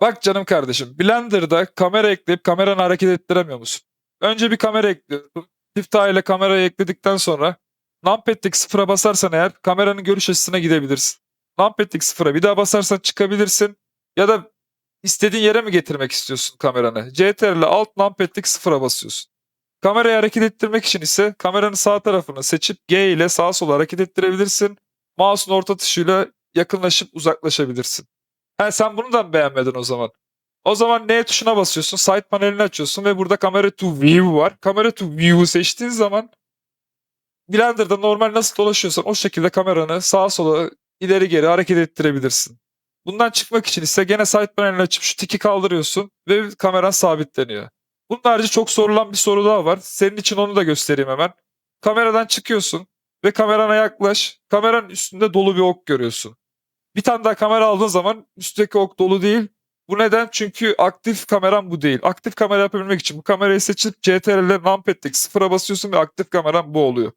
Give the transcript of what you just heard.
Bak canım kardeşim, Blender'da kamera ekleyip kameranı hareket ettiremiyor musun? Önce bir kamera ekliyorsun. Çift A ile kamerayı ekledikten sonra numpad'deki sıfıra basarsan eğer kameranın görüş açısına gidebilirsin. Numpad'deki sıfıra bir daha basarsan çıkabilirsin. Ya da istediğin yere mi getirmek istiyorsun kameranı? CTRL ile alt numpad'deki sıfıra basıyorsun. Kamerayı hareket ettirmek için ise kameranın sağ tarafını seçip G ile sağa sola hareket ettirebilirsin. Mouse'un orta tuşuyla yakınlaşıp uzaklaşabilirsin. Ha sen bunu da mı beğenmedin o zaman? O zaman N tuşuna basıyorsun, side panelini açıyorsun ve burada kamera to view var. Kamera to view'u seçtiğin zaman Blender'da normal nasıl dolaşıyorsan o şekilde kameranı sağa sola ileri geri hareket ettirebilirsin. Bundan çıkmak için ise gene side panelini açıp şu tiki kaldırıyorsun ve kameran sabitleniyor. Bunun harici çok sorulan bir soru daha var. Senin için onu da göstereyim hemen. Kameradan çıkıyorsun ve kamerana yaklaş. Kameranın üstünde dolu bir ok görüyorsun. Bir tane daha kamera aldığın zaman üstteki ok dolu değil. Bu neden? Çünkü aktif kameram bu değil. Aktif kamera yapabilmek için bu kamerayı seçip CTRL ile numpad'deki sıfıra basıyorsun ve aktif kameram bu oluyor.